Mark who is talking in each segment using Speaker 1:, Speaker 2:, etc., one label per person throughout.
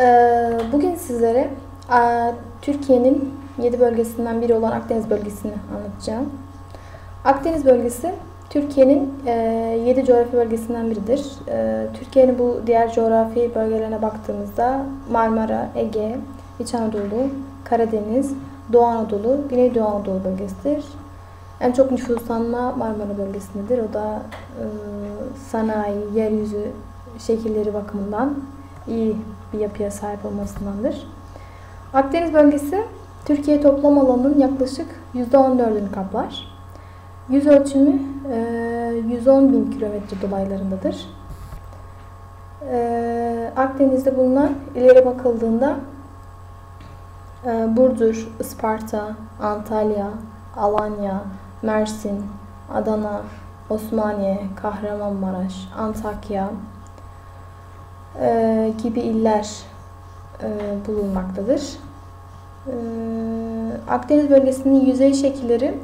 Speaker 1: Ee, bugün sizlere e, Türkiye'nin 7 bölgesinden biri olan Akdeniz bölgesini anlatacağım. Akdeniz bölgesi Türkiye'nin 7 coğrafi bölgesinden biridir. E, Türkiye'nin bu diğer coğrafi bölgelerine baktığımızda Marmara, Ege, İç Anadolu, Karadeniz, Doğu Anadolu, Güneydoğu Anadolu bölgesidir. En çok nüfuslanma Marmara bölgesindedir. O da e, sanayi, yeryüzü şekilleri bakımından iyi bir yapıya sahip olmasındandır. Akdeniz bölgesi Türkiye toplam alanının yaklaşık %14'ünü kaplar. Yüz ölçümü 110 bin kilometre dolaylarındadır. Akdeniz'de bulunan ileri bakıldığında Burdur, Isparta, Antalya, Alanya, Mersin, Adana, Osmaniye, Kahramanmaraş, Antakya e, gibi iller e, bulunmaktadır. E, Akdeniz bölgesinin yüzey şekilleri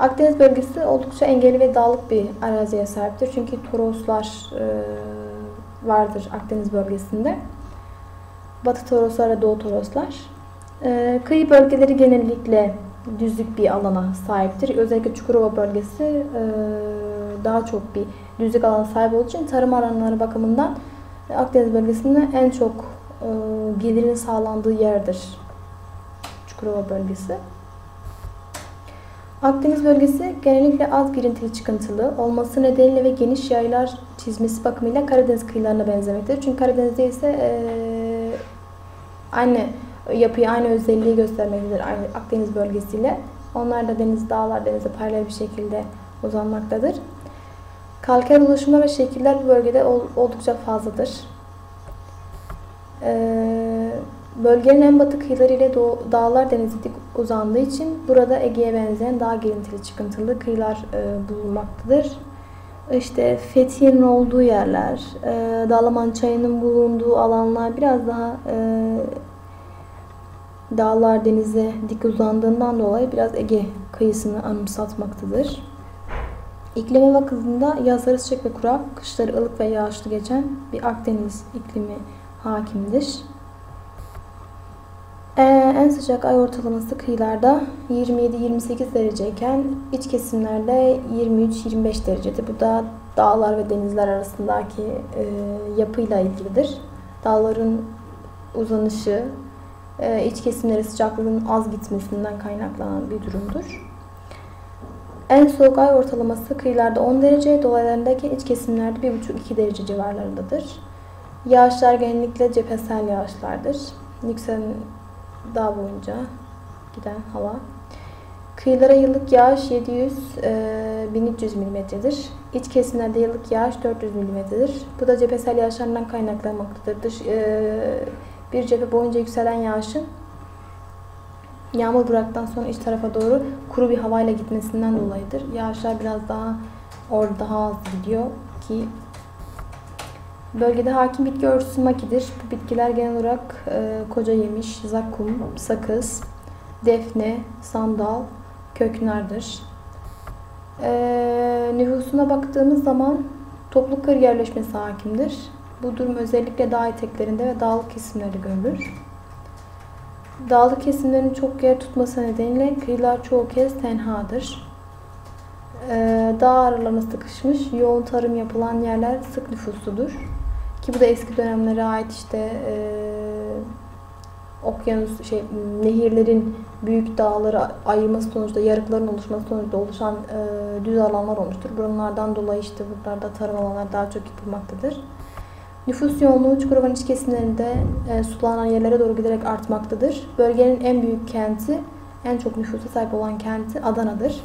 Speaker 1: Akdeniz bölgesi oldukça engelli ve dağlık bir araziye sahiptir. Çünkü toroslar e, vardır Akdeniz bölgesinde. Batı toroslar ve doğu toroslar. E, kıyı bölgeleri genellikle düzlük bir alana sahiptir. Özellikle Çukurova bölgesi e, daha çok bir düzlük alana sahip olduğu için tarım alanları bakımından Akdeniz bölgesinde en çok e, gelirin sağlandığı yerdir. Çukurova bölgesi. Akdeniz bölgesi genellikle az girintili çıkıntılı olması nedeniyle ve geniş yaylar çizmesi bakımıyla Karadeniz kıyılarına benzemektedir. Çünkü Karadeniz'de ise e, aynı yapıyı, aynı özelliği göstermektedir Akdeniz bölgesiyle. Onlar da deniz, dağlar denize paralel bir şekilde uzanmaktadır. Kalker oluşumlar ve şekiller bu bölgede oldukça fazladır. Ee, bölgenin en batı kıyıları ile dağlar denize dik uzandığı için burada Ege'ye benzeyen daha girintili çıkıntılı kıyılar e, bulunmaktadır. İşte Fethiye'nin olduğu yerler, e, Dalaman çayının bulunduğu alanlar biraz daha e, dağlar denize dik uzandığından dolayı biraz Ege kıyısını anımsatmaktadır. İklime bakıldığında yazları sıcak ve kurak, kışları ılık ve yağışlı geçen bir Akdeniz iklimi hakimdir. Ee, en sıcak ay ortalaması kıyılarda 27-28 dereceyken iç kesimlerde 23-25 derecedir. Bu da dağlar ve denizler arasındaki e, yapıyla ilgilidir. Dağların uzanışı, e, iç kesimlere sıcaklığın az gitmesinden kaynaklanan bir durumdur. En soğuk ay ortalaması kıyılarda 10 derece, dolaylarındaki iç kesimlerde 1,5-2 derece civarlarındadır. Yağışlar genellikle cephesel yağışlardır. Yükselen dağ boyunca giden hava. Kıyılara yıllık yağış 700 e, 1300 mm'dir. İç kesimlerde yıllık yağış 400 mm'dir. Bu da cephesel yağışlarından kaynaklanmaktadır. Dış, e, bir cephe boyunca yükselen yağışın Yağmur bıraktıktan sonra iç tarafa doğru kuru bir havayla gitmesinden dolayıdır. Yağışlar biraz daha orada daha az gidiyor ki bölgede hakim bitki örtüsü makidir. Bu bitkiler genel olarak e, koca yemiş, zakum, sakız, defne, sandal, köknardır. E, nüfusuna baktığımız zaman toplu kır yerleşmesi hakimdir. Bu durum özellikle dağ eteklerinde ve dağlık kesimlerde görülür. Dağlık kesimlerin çok yer tutması nedeniyle kıyılar çoğu kez tenhadır. Ee, dağ aralarına sıkışmış, yoğun tarım yapılan yerler sık nüfusludur. Ki bu da eski dönemlere ait işte e, okyanus şey nehirlerin büyük dağları ayırması sonucunda yarıkların oluşması sonucunda oluşan e, düz alanlar olmuştur. Bunlardan dolayı işte buralarda tarım alanları daha çok yapılmaktadır. Nüfus yoğunluğu Çukurova'nın iç kesimlerinde e, sulanan yerlere doğru giderek artmaktadır. Bölgenin en büyük kenti, en çok nüfusa sahip olan kenti Adana'dır.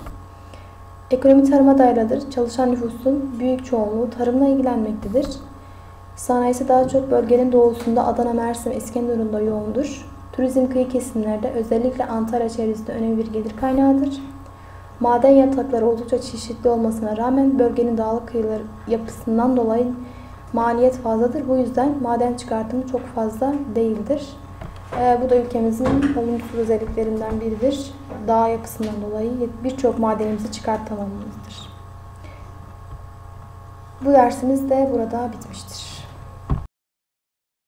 Speaker 1: Ekonomi tarıma dayalıdır. Çalışan nüfusun büyük çoğunluğu tarımla ilgilenmektedir. Sanayisi daha çok bölgenin doğusunda Adana, Mersin İskenderun'da yoğundur. Turizm kıyı kesimlerde özellikle Antalya çevresinde önemli bir gelir kaynağıdır. Maden yatakları oldukça çeşitli olmasına rağmen bölgenin dağlık kıyıları yapısından dolayı maliyet fazladır. Bu yüzden maden çıkartımı çok fazla değildir. Ee, bu da ülkemizin olumsuz özelliklerinden biridir. Dağ yapısından dolayı birçok madenimizi çıkartamamızdır. Bu dersimiz de burada bitmiştir.